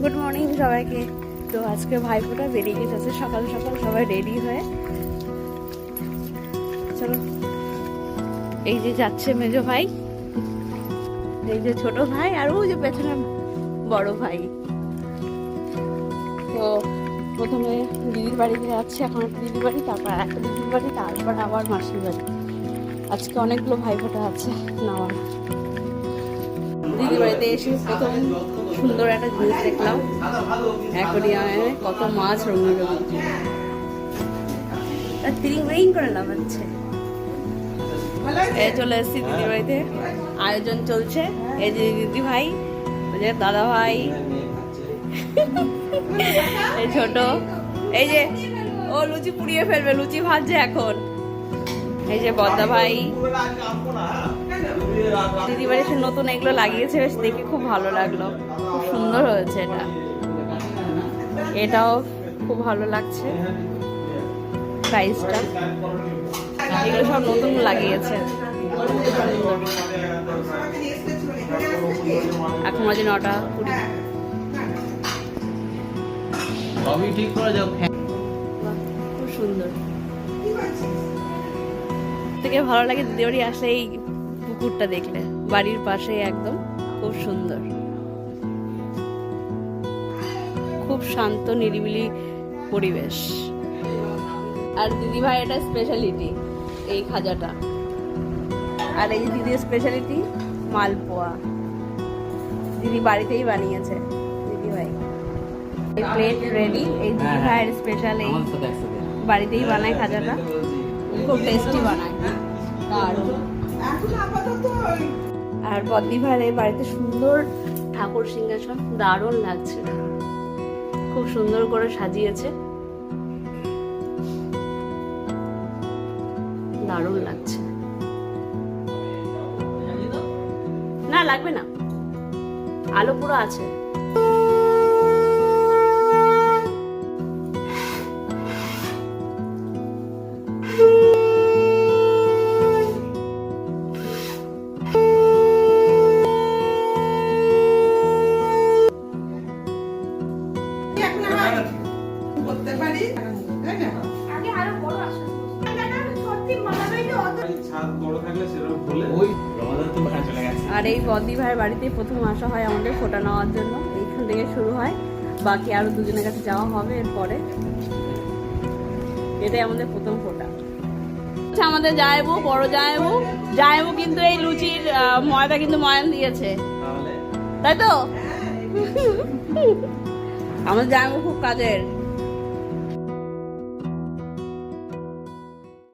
Good morning সবাইকে। তো আজকে ভাইফোঁটা বেরিয়ে গেছে, সকাল সকাল সবাই রেডি হয়ে। চলো। এই যে যাচ্ছে মেজো ভাই। এই যে ছোট ভাই আর ওই যে পেছনে বড় ভাই। তো প্রথমে দিদির বাড়িতে যাচ্ছে এখন একটা দিদির বাড়ি, তারপর একটা দিদির বাড়ি, তারপর আবার মাসির বাড়ি। আজকে অনেকগুলো ভাইফোঁটা আছে নেওয়ার দিদির বাড়িতে এসে প্রথম সুন্দর একটা জিনিস দেখলাম। অ্যাকোরিয়ামে কত মাছ রঙিন রঙিন। তিরিং রিং করে লাগাচ্ছে এই চলে এসেছি দিদির বাড়িতে। আয়োজন চলছে। এই যে দিদি ভাই ওই যে দাদা ভাই এই ছোট। এই যে ও লুচি পুড়িয়ে ফেলবে লুচি ভাজছে এখন। এই যে বদ্দা ভাই। দিদি বাড়ি এসে নতুন এগুলো লাগিয়েছে বেশ দেখে খুব ভালো লাগল। খুব সুন্দর হয়েছে এটা। এটাও খুব ভালো লাগছে। প্রাইসটা এগুলো সব নতুন লাগিয়েছে। এখন বাজে নটা কুড়ি। খুব সুন্দর। থেকে ভালো লাগে দিদি বাড়ি আসলে এই পুকুরটা দেখলে। বাড়ির পাশে একদম খুব সুন্দর। খুব শান্ত নিরিবিলি পরিবেশ। আর দিদি ভাই এটা স্পেশালিটি এই খাজাটা। আর এই দিদির স্পেশালিটি মালপোয়া। দিদি বাড়িতেই বানিয়েছে দিদি ভাই। এই প্লেট রেডি এই দিদি হ্যাঁ, হ্যাঁ। ভাইয়ের স্পেশাল এই বাড়িতেই বানায় খাজাটা। খুব টেস্টি বানায়। আর বদ্দি ভাইয়ের বাড়িতে সুন্দর ঠাকুর সিংহাসন, দারুণ লাগছে। খুব সুন্দর করে সাজিয়েছে। দারুণ লাগছে। না, লাগবে না। আলো পুরো আছে। করতে পারি? তাই না? বাড়ি আর এই বদ্দি ভাইয়ের বাড়িতে প্রথম আসা হয় আমাদের ফোটা নেওয়ার জন্য। এইখান থেকে শুরু হয়। বাকি আরও দুজনের কাছে যাওয়া হবে এরপরে। এটাই আমাদের প্রথম ফোটা। আচ্ছা আমাদের জায়বু বড় জায়বু জায়বু কিন্তু এই লুচির ময়দা কিন্তু ময়ান দিয়েছে। তাই তো? আমাদের জায়বু খুব কাজের।